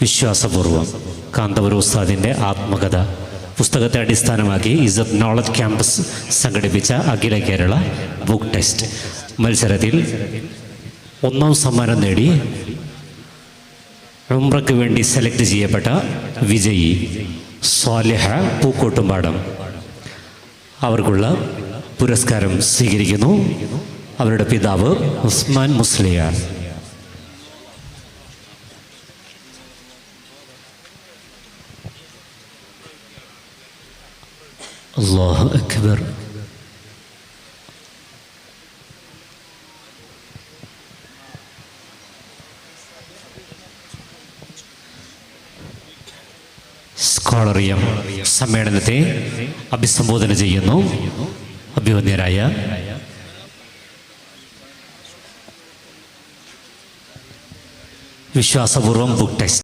വിശ്വാസപൂർവം കാന്തപുര ഉസ്താദിന്റെ ആത്മകഥ പുസ്തകത്തെ അടിസ്ഥാനമാക്കി ഇസത്ത് നോളജ് ക്യാമ്പസ് സംഘടിപ്പിച്ച അഖില കേരള ബുക്ക് ടെസ്റ്റ്. മത്സരത്തിൽ ഒന്നാം സമ്മാനം നേടി ഉംറയ്ക്ക് വേണ്ടി സെലക്ട് ചെയ്യപ്പെട്ട വിജയി സ്വാലിഹ പൂക്കോട്ടുംപാടം അവർക്കുള്ള പുരസ്കാരം സ്വീകരിക്കുന്നു. അവരുടെ പിതാവ് ഉസ്മാൻ മുസ്ലിയാർ. അള്ളാഹു അക്ബർ. സ്കോളറിയം സമ്മേളനത്തെ അഭിസംബോധന ചെയ്യുന്നു അഭിവന്യരായ വിശ്വാസപൂർവം ബുക്ക് ടെസ്റ്റ്